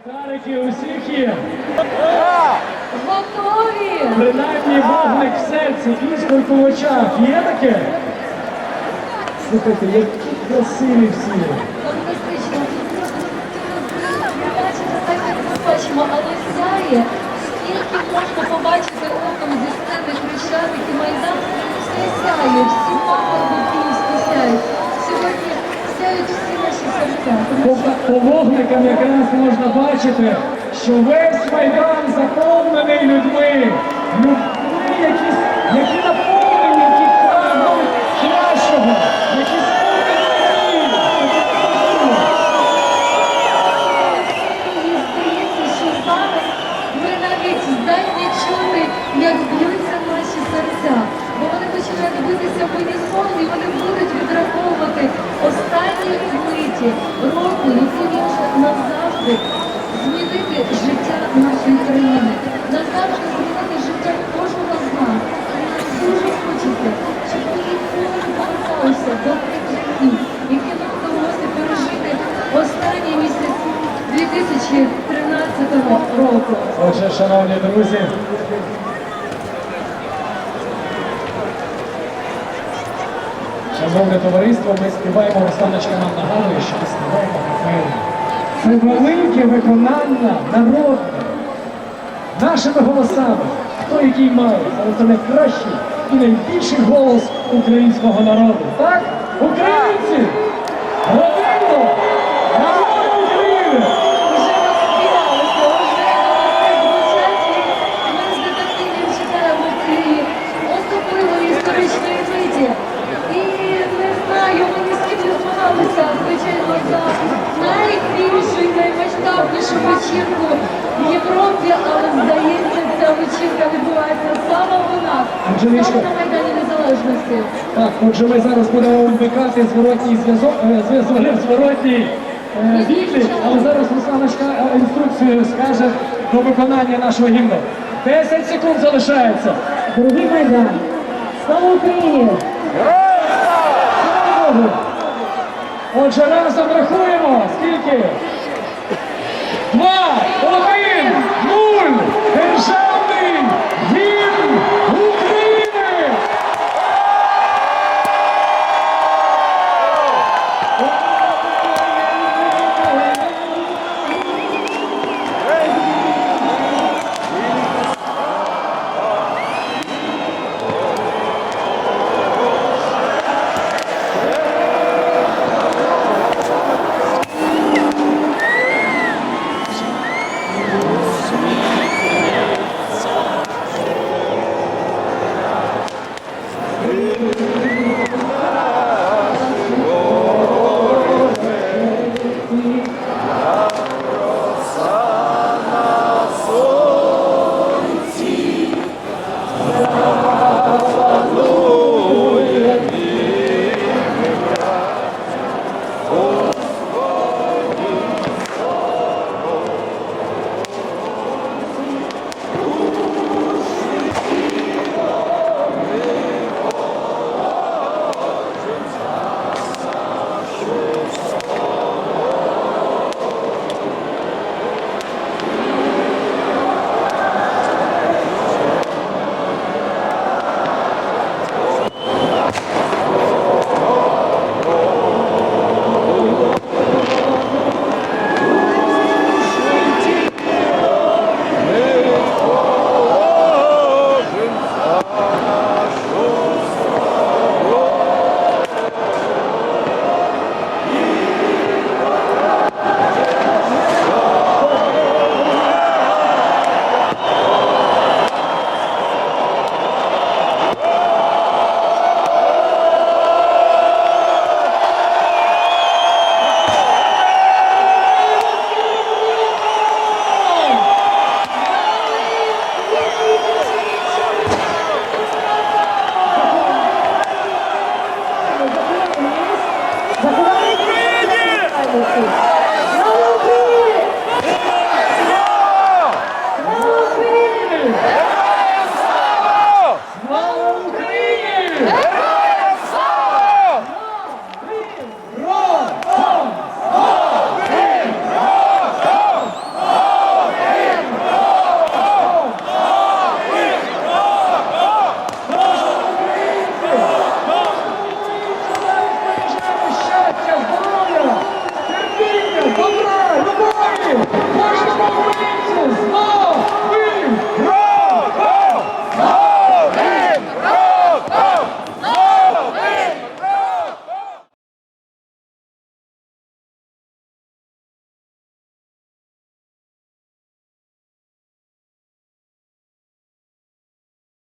Тарики у всіх є. Готові! Принаймні вогник в серці, іскорку в очах. Є таке? Слухайте, які красиві всі. Фантастично. Бачите, так як ми бачимо, але сяє. Скільки можна побачити оком зі сцени Хрещатик і Майдан, все сяє, всі пагорби київські сяють. Сьогодні сяють всі наші серця. По, по вогникам якраз можна бачити, що весь майдан заповнений людьми. Людьми, які, які наповнені, які прагнуть кращого, які що зараз ми навіть здатні чути, як б'ються наші серця. Бо вони починають битися в унісон і вони будуть відраховувати останні миті року, може назавжди змінити життя нашої країни, назавжди змінити життя кожного з нас. Дуже хочеться, щоб ми ніколи не поверталися до тих життів, які нам вдалося пережити останні місяці 2013 року. Отже, шановні друзі, шановне товариство, ми співаємо, Русланочка нам нагадує, що ми співаємо капелі. Це велике виконання народне, нашими голосами. Хто який має, але це найкращий і найбільший голос українського народу. Так? Українці! Вечірку в Європі, але здається, ця вечірка відбувається саме у нас, Анжелічка. саме на Майдані Незалежності. Так, отже, ми зараз будемо вмикати зворотній зв'язок, е, зв'язок, зворотній е, відлік, але зараз Русланочка е, інструкцію скаже до виконання нашого гімну. 10 секунд залишається. Дорогий Майдан, слава Україні! Слава Богу! Отже, разом рахуємо. Скільки? Два,